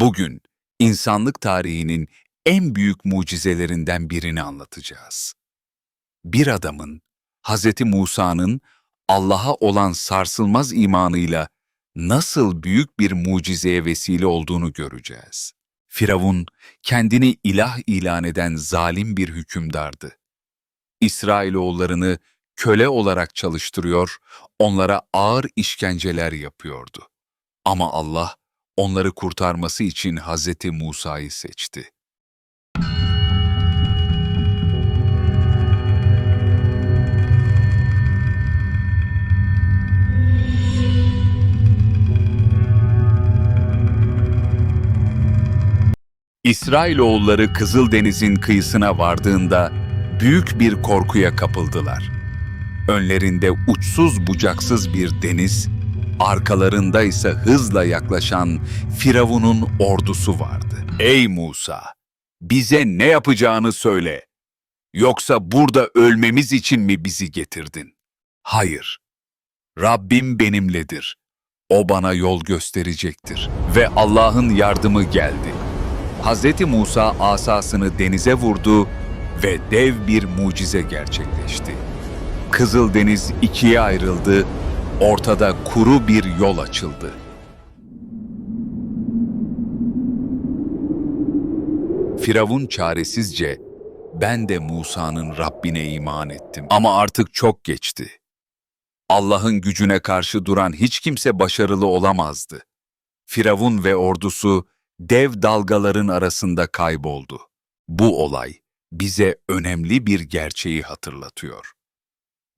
Bugün insanlık tarihinin en büyük mucizelerinden birini anlatacağız. Bir adamın, Hz. Musa'nın Allah'a olan sarsılmaz imanıyla nasıl büyük bir mucizeye vesile olduğunu göreceğiz. Firavun, kendini ilah ilan eden zalim bir hükümdardı. İsrailoğullarını köle olarak çalıştırıyor, onlara ağır işkenceler yapıyordu. Ama Allah, onları kurtarması için Hazreti Musa'yı seçti. İsrailoğulları Kızıldeniz'in kıyısına vardığında büyük bir korkuya kapıldılar. Önlerinde uçsuz bucaksız bir deniz, arkalarında ise hızla yaklaşan Firavun'un ordusu vardı. Ey Musa! Bize ne yapacağını söyle. Yoksa burada ölmemiz için mi bizi getirdin? Hayır. Rabbim benimledir. O bana yol gösterecektir. Ve Allah'ın yardımı geldi. Hz. Musa asasını denize vurdu ve dev bir mucize gerçekleşti. Kızıldeniz ikiye ayrıldı, ortada kuru bir yol açıldı. Firavun çaresizce, ben de Musa'nın Rabbine iman ettim ama artık çok geçti. Allah'ın gücüne karşı duran hiç kimse başarılı olamazdı. Firavun ve ordusu dev dalgaların arasında kayboldu. Bu olay bize önemli bir gerçeği hatırlatıyor.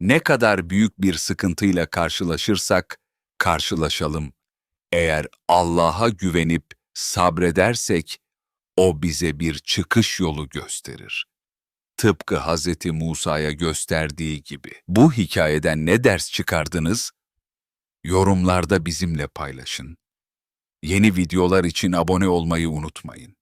Ne kadar büyük bir sıkıntıyla karşılaşırsak karşılaşalım. Eğer Allah'a güvenip sabredersek o bize bir çıkış yolu gösterir. Tıpkı Hz. Musa'ya gösterdiği gibi. Bu hikayeden ne ders çıkardınız? Yorumlarda bizimle paylaşın. Yeni videolar için abone olmayı unutmayın.